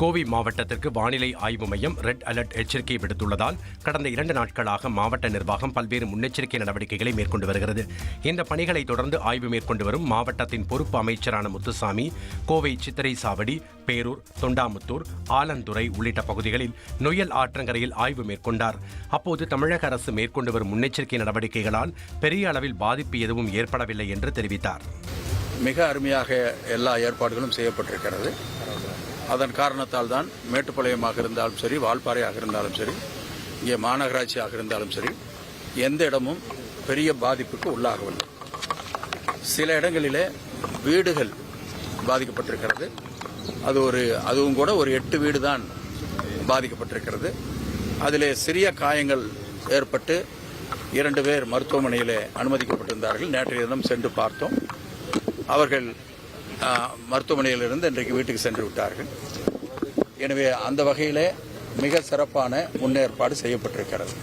கோவை மாவட்டத்திற்கு வானிலை ஆய்வு மையம் ரெட் அலர்ட் எச்சரிக்கை விடுத்துள்ளதால் கடந்த இரண்டு நாட்களாக மாவட்ட நிர்வாகம் பல்வேறு முன்னெச்சரிக்கை நடவடிக்கைகளை மேற்கொண்டு வருகிறது. இந்த பணிகளை தொடர்ந்து ஆய்வு மேற்கொண்டு வரும் மாவட்டத்தின் பொறுப்பு அமைச்சரான முத்துசாமி கோவை சித்திரை சாவடி பேரூர் தொண்டாமுத்தூர் ஆலந்துறை உள்ளிட்ட பகுதிகளில் நொயல் ஆற்றங்கரையில் ஆய்வு மேற்கொண்டார். அப்போது தமிழக அரசு மேற்கொண்டு வரும் முன்னெச்சரிக்கை நடவடிக்கைகளால் பெரிய அளவில் பாதிப்பு எதுவும் ஏற்படவில்லை என்று தெரிவித்தார். மிக அருமையாக எல்லா ஏற்பாடுகளும் செய்யப்பட்டிருக்கிறது. அதன் காரணத்தால் தான் மேட்டுப்பாளையமாக இருந்தாலும் சரி வால்பாறையாக இருந்தாலும் சரி இங்கே மாநகராட்சியாக இருந்தாலும் சரி எந்த இடமும் பெரிய பாதிப்புக்கு உள்ளாகவில்லை. சில இடங்களிலே வீடுகள் பாதிக்கப்பட்டிருக்கிறது. அது ஒரு அதுவும் கூட ஒரு எட்டு வீடு தான் பாதிக்கப்பட்டிருக்கிறது. அதிலே சிறிய காயங்கள் ஏற்பட்டு இரண்டு பேர் மருத்துவமனையிலே அனுமதிக்கப்பட்டிருந்தார்கள். நேற்றைய தினம் சென்று பார்த்தோம். அவர்கள் மருத்துவமனையிலிருந்து இன்றைக்கு வீட்டுக்கு சென்று விட்டார்கள். எனவே அந்த வகையிலே மிக சிறப்பான முன்னேற்பாடு செய்யப்பட்டிருக்கிறது.